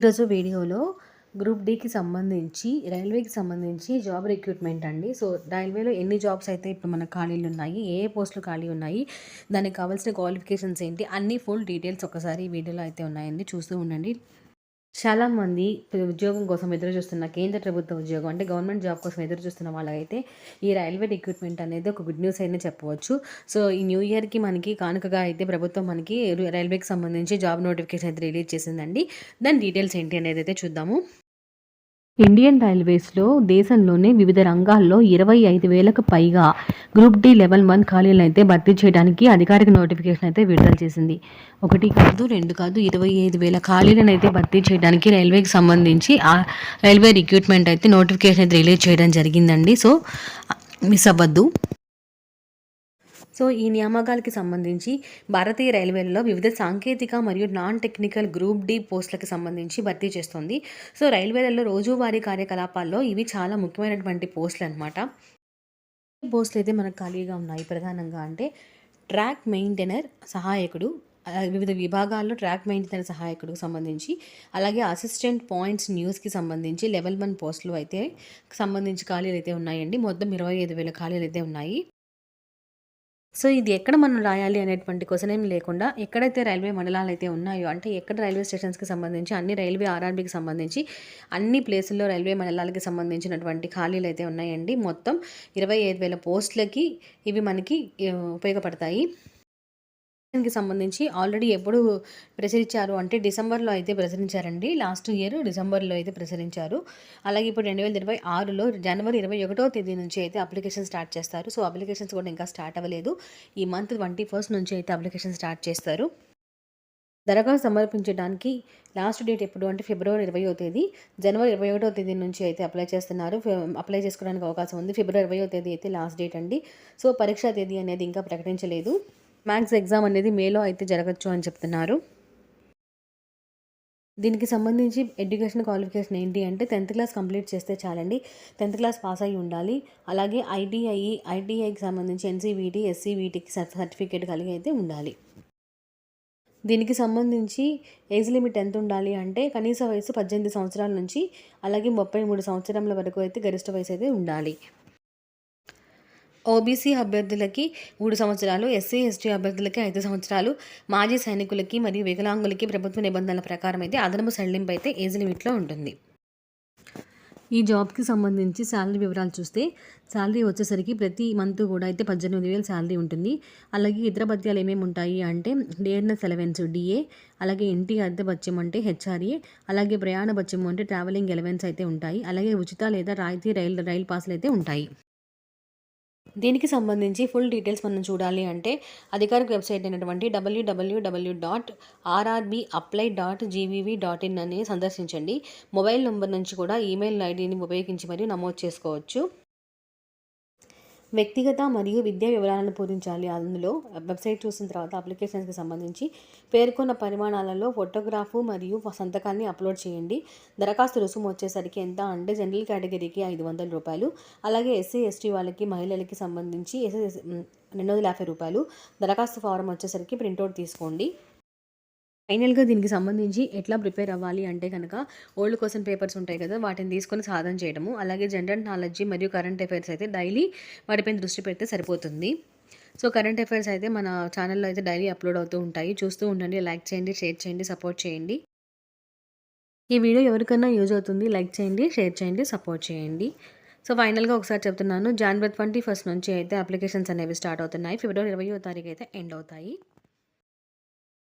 ఈరోజు వీడియోలో గ్రూప్ డీకి సంబంధించి రైల్వేకి సంబంధించి జాబ్ రిక్రూట్మెంట్ అండి. సో రైల్వేలో ఎన్ని జాబ్స్ అయితే ఇప్పుడు మన ఖాళీలు ఉన్నాయి ఏ ఏ పోస్టులు ఖాళీ ఉన్నాయి దానికి కావాల్సిన క్వాలిఫికేషన్స్ ఏంటి అన్ని ఫుల్ డీటెయిల్స్ ఒకసారి ఈ వీడియోలో అయితే ఉన్నాయండి. చూస్తూ ఉండండి. చాలామంది ఉద్యోగం కోసం ఎదురు చూస్తున్న కేంద్ర ప్రభుత్వ ఉద్యోగం అంటే గవర్నమెంట్ జాబ్ కోసం ఎదురు చూస్తున్న వాళ్ళకైతే ఈ రైల్వే రిక్రూట్మెంట్ అనేది ఒక గుడ్ న్యూస్ అయినా చెప్పవచ్చు. సో ఈ న్యూ ఇయర్కి మనకి కానుకగా అయితే ప్రభుత్వం మనకి రైల్వేకి సంబంధించి జాబ్ నోటిఫికేషన్ అయితే రిలీజ్ చేసిందండి. దాని డీటెయిల్స్ ఏంటి అనేది అయితే చూద్దాము. ఇండియన్ రైల్వేస్లో దేశంలోనే వివిధ రంగాల్లో ఇరవై ఐదు వేలకు పైగా గ్రూప్ డి లెవెల్ వన్ ఖాళీలను అయితే భర్తీ చేయడానికి అధికారిక నోటిఫికేషన్ అయితే విడుదల చేసింది. ఒకటి కాదు రెండు కాదు ఇరవై ఐదు వేల ఖాళీలను అయితే భర్తీ చేయడానికి రైల్వేకి సంబంధించి ఆ రైల్వే రిక్రూట్మెంట్ అయితే నోటిఫికేషన్ అయితే రిలీజ్ చేయడం జరిగిందండి. సో మిస్ అవ్వద్దు. సో ఈ నియామకాలకి సంబంధించి భారతీయ రైల్వేలలో వివిధ సాంకేతిక మరియు నాన్ టెక్నికల్ గ్రూప్ డి పోస్టులకు సంబంధించి భర్తీ చేస్తుంది. సో రైల్వేలలో రోజువారీ కార్యకలాపాల్లో ఇవి చాలా ముఖ్యమైనటువంటి పోస్టులు అనమాట పోస్టులు అయితే మనకు ఖాళీగా ఉన్నాయి. ప్రధానంగా అంటే ట్రాక్ మెయింటెనర్ సహాయకుడు వివిధ విభాగాల్లో ట్రాక్ మెయింటెనర్ సహాయకుడికి సంబంధించి అలాగే అసిస్టెంట్ పాయింట్స్ న్యూస్కి సంబంధించి లెవెల్ వన్ పోస్టులు అయితే సంబంధించి ఖాళీలు అయితే ఉన్నాయండి. మొత్తం ఇరవై ఐదు వేల ఖాళీలు అయితే ఉన్నాయి. సో ఇది ఎక్కడ మనం రాయాలి అనేటువంటి క్వశ్చన్ ఏం లేకుండా ఎక్కడైతే రైల్వే మండలాలు అయితే ఉన్నాయో అంటే ఎక్కడ రైల్వే స్టేషన్స్కి సంబంధించి అన్ని రైల్వే ఆర్ఆర్బీకి సంబంధించి అన్ని ప్లేసుల్లో రైల్వే మండలాలకి సంబంధించినటువంటి ఖాళీలు అయితే ఉన్నాయండి. మొత్తం ఇరవై ఐదు వేల పోస్టులకి ఇవి మనకి ఉపయోగపడతాయి. కి సంబంధించి ఆల్రెడీ ఎప్పుడు ప్రచురించారు అంటే డిసెంబర్లో అయితే ప్రచురించారండి లాస్ట్ ఇయర్ డిసెంబర్లో అయితే ప్రచురించారు అలాగే ఇప్పుడు రెండు వేల ఇరవై ఆరులో జనవరి ఇరవై ఒకటో తేదీ నుంచి అయితే అప్లికేషన్ స్టార్ట్ చేస్తారు. సో అప్లికేషన్స్ కూడా ఇంకా స్టార్ట్ అవ్వలేదు. ఈ మంత్ ట్వంటీ ఫస్ట్ నుంచి అయితే అప్లికేషన్ స్టార్ట్ చేస్తారు. దరఖాస్తు సమర్పించడానికి లాస్ట్ డేట్ ఎప్పుడు అంటే ఫిబ్రవరి ఇరవయో తేదీ. జనవరి ఇరవై ఒకటో తేదీ నుంచి అయితే అప్లై చేస్తున్నారు. అప్లై చేసుకోవడానికి అవకాశం ఉంది. ఫిబ్రవరి ఇరవయో తేదీ అయితే లాస్ట్ డేట్ అండి. సో పరీక్షా తేదీ అనేది ఇంకా ప్రకటించలేదు. మ్యాథ్స్ ఎగ్జామ్ అనేది మేలో అయితే జరగచ్చు అని చెప్తున్నారు. దీనికి సంబంధించి ఎడ్యుకేషన్ క్వాలిఫికేషన్ ఏంటి అంటే టెన్త్ క్లాస్ కంప్లీట్ చేస్తే చాలండి. టెన్త్ క్లాస్ పాస్ అయ్యి ఉండాలి. అలాగే ఐటీఐ ఐటీఐకి సంబంధించి ఎన్సీవీటీ ఎస్సీవీటీకి సర్టిఫికేట్ కలిగి అయితే ఉండాలి. దీనికి సంబంధించి ఏజ్ లిమిట్ ఎంత ఉండాలి అంటే కనీస వయసు పద్దెనిమిది సంవత్సరాల నుంచి అలాగే ముప్పై మూడు సంవత్సరాల వరకు అయితే గరిష్ట వయసు అయితే ఉండాలి. ఓబీసీ అభ్యర్థులకి మూడు సంవత్సరాలు ఎస్సీ ఎస్టీ అభ్యర్థులకి ఐదు సంవత్సరాలు మాజీ సైనికులకి మరియు వికలాంగులకి ప్రభుత్వ నిబంధనల ప్రకారం అయితే అదనపు సడలింపు అయితే ఏజ్ లిమిట్లో ఉంటుంది. ఈ జాబ్కి సంబంధించి శాలరీ వివరాలు చూస్తే శాలరీ వచ్చేసరికి ప్రతి మంత్ కూడా అయితే పద్దెనిమిది వేలు శాలరీ ఉంటుంది. అలాగే ఇతర భత్యాలు ఏమేమి ఉంటాయి అంటే డిఎన్ఎస్ ఎలవెన్స్ డిఏ అలాగే ఇంటి అద్దె భత్యం అంటే హెచ్ఆర్ఏ అలాగే ప్రయాణ బత్యం అంటే ట్రావెలింగ్ ఎలవెన్స్ అయితే ఉంటాయి. అలాగే ఉచిత లేదా రాయితీ రైలు రైలు పాసులు అయితే ఉంటాయి. దీనికి సంబంధించి ఫుల్ డీటెయిల్స్ మనం చూడాలి అంటే అధికారిక వెబ్సైట్ అయినటువంటి WWW dot RRB apply dot GVV dot in అని సందర్శించండి. మొబైల్ నెంబర్ నుంచి కూడా ఈమెయిల్ ఐడిని ఉపయోగించి మరియు నమోదు చేసుకోవచ్చు. వ్యక్తిగత మరియు విద్యా వివరాలను పూరించాలి అందులో వెబ్సైట్ చూసిన తర్వాత అప్లికేషన్స్కి సంబంధించి పేర్కొన్న పరిమాణాలలో ఫోటోగ్రాఫు మరియు సంతకాన్ని అప్లోడ్ చేయండి. దరఖాస్తు రుసుము వచ్చేసరికి ఎంత అంటే జనరల్ కేటగిరీకి ఐదు వందల రూపాయలు అలాగే ఎస్సీ ఎస్టీ వాళ్ళకి మహిళలకి సంబంధించి ఎస్ఎస్ రెండు వందల యాభై రూపాయలు. దరఖాస్తు ఫారం వచ్చేసరికి ప్రింట్అవుట్ తీసుకోండి. ఫైనల్గా దీనికి సంబంధించి ఎట్లా ప్రిపేర్ అవ్వాలి అంటే కనుక ఓల్డ్ క్వశ్చన్ పేపర్స్ ఉంటాయి కదా వాటిని తీసుకొని సాధన చేయడము. అలాగే జనరల్ నాలెడ్జి మరియు కరెంట్ అఫైర్స్ అయితే డైలీ వాటిపైన దృష్టి పెడితే సరిపోతుంది. సో కరెంట్ అఫైర్స్ అయితే మన ఛానల్లో అయితే డైలీ అప్లోడ్ అవుతూ ఉంటాయి. చూస్తూ ఉండండి లైక్ చేయండి షేర్ చేయండి సపోర్ట్ చేయండి. ఈ వీడియో ఎవరికైనా యూజ్ అవుతుంది లైక్ చేయండి షేర్ చేయండి సపోర్ట్ చేయండి. సో ఫైనల్గా ఒకసారి చెప్తున్నాను. జనవరి ట్వంటీ ఫస్ట్ నుంచి అయితే అప్లికేషన్స్ అనేవి స్టార్ట్ అవుతున్నాయి. ఫిబ్రవరి ఇరవయో తారీఖు అయితే ఎండ్ అవుతాయి.